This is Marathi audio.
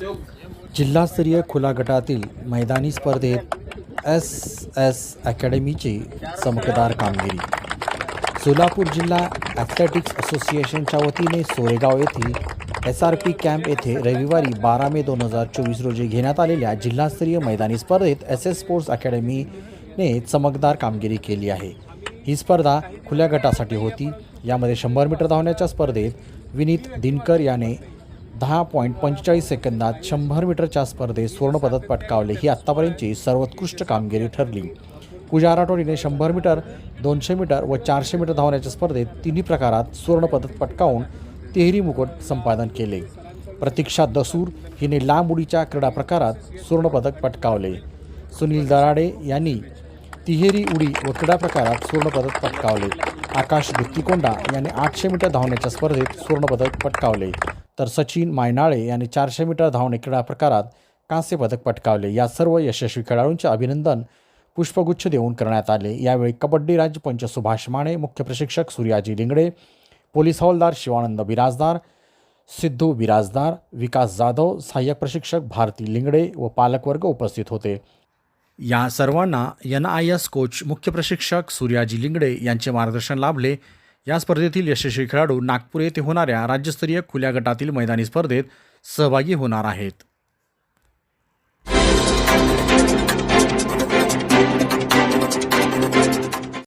जिल्हास्तरीय खुला गटातील मैदानी स्पर्धेत एस एस अकॅडमीची चमकदार कामगिरी. सोलापूर जिल्हा ॲथलेटिक्स असोसिएशनच्या वतीने सोरेगाव येथील एस आर पी कॅम्प येथे रविवारी बारा मे दोन हजार चोवीस रोजी घेण्यात आलेल्या जिल्हास्तरीय मैदानी स्पर्धेत एस एस स्पोर्ट्स अकॅडमीने चमकदार कामगिरी केली आहे. ही स्पर्धा खुल्या गटासाठी होती. यामध्ये शंभर मीटर धावण्याच्या स्पर्धेत विनीत दिनकर याने दहा पॉईंट पंचेचाळीस सेकंदात शंभर मीटरच्या स्पर्धेत सुवर्णपदक पटकावले ही आत्तापर्यंतची सर्वोत्कृष्ट कामगिरी ठरली. पूजा राठोडीने शंभर मीटर दोनशे मीटर व चारशे मीटर धावण्याच्या स्पर्धेत तिन्ही प्रकारात सुवर्णपदक पटकावून तिहेरी मुकुट संपादन केले. प्रतीक्षा दसूर हिने लांब उडीच्या क्रीडा प्रकारात सुवर्णपदक पटकावले. सुनील दराडे यांनी तिहेरी उडी व क्रीडा प्रकारात सुवर्णपदक पटकावले. आकाश गुत्तिकोंडा यांनी आठशे मीटर धावण्याच्या स्पर्धेत सुवर्णपदक पटकावले. तर सचिन मायनाळे यांनी चारशे मीटर धावणे क्रीडा प्रकारात कांस्य पदक पटकावले. या सर्व यशस्वी खेळाडूंचे अभिनंदन पुष्पगुच्छ देऊन करण्यात आले. यावेळी कबड्डी राज्यपंच सुभाष माने मुख्य प्रशिक्षक सूर्याजी लिंगडे पोलीस हवालदार शिवानंद बिराजदार सिद्धू बिराजदार विकास जाधव सहाय्यक प्रशिक्षक भारती लिंगडे व पालकवर्ग उपस्थित होते. या सर्वांना एन आय एस कोच मुख्य प्रशिक्षक सूर्याजी लिंगडे यांचे मार्गदर्शन लाभले. या स्पर्धेतील यशस्वी खेळाडू नागपूर येथे होणाऱ्या राज्यस्तरीय खुल्या गटातील मैदानी स्पर्धेत सहभागी होणार आहेत.